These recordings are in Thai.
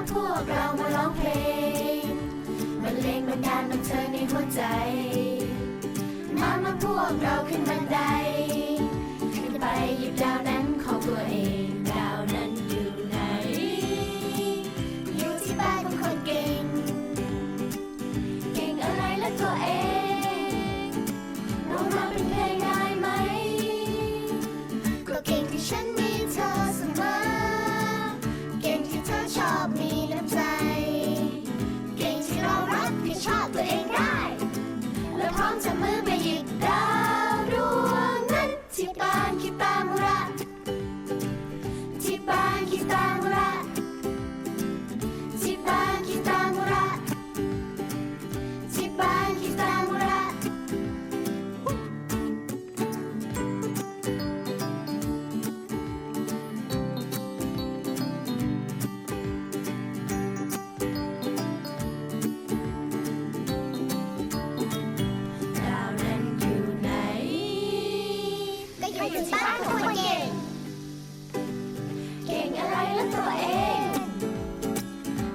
าพวกเรามาร้องเพลงบรรเลงบันดาลบันเทิงในหัวใจ มามาพวกเราขึ้นบันได บ้ ตัวเอง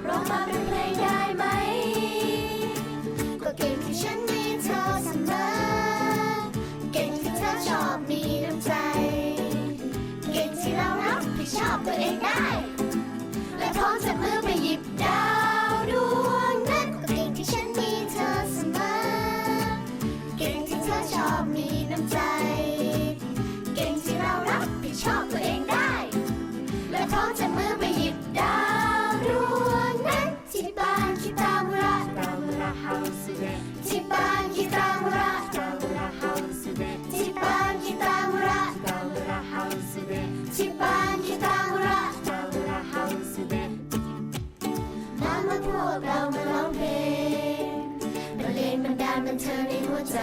ร้องมาเป็นเพลงได้ไหม ก็เก่งที่ฉันมีเธอเสมอ เก่งที่เธอชอบมีน้ำใจ เก่งที่เรารับผิดชอบตัวเองได้ และพร้อมจะมือไปหยิบดาวดวงนั้นก็เก่งที่ฉันมีเธอเสมอ เก่งที่เธอชอบมีน้ำใจ เก่งที่เรารับผิดชอบตัวเองได้ จะมือไปหยิบดาวดวงนั้นที่บ้านคิตามุระ Tamura house de, ที่บ้านคิตามุระ Tamura house de, ที่บ้านคิตามุระ Tamura house de, ที่บ้านคิตามุระ Tamura house de, มามาพวกเรามาร้องเพลงบรรเลงบรรดาลบันเทิงในหัวใจ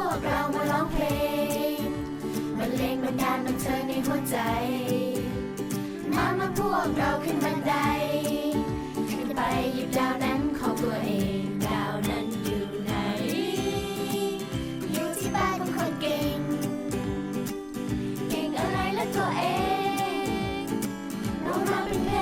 วกเรามาร้องเพลงบรรเลงบรรดาลบันเทิงในหัวใจ มามาพวกเราขึ้นบันได ขึ้นไปหยิบดาวนั้นของตัวเอง ดาวนั้นอยู่ไหน อยู่ที่บ้านของคนเก่ง เก่งอะไรและตัวเองร้มาเป็นเพลง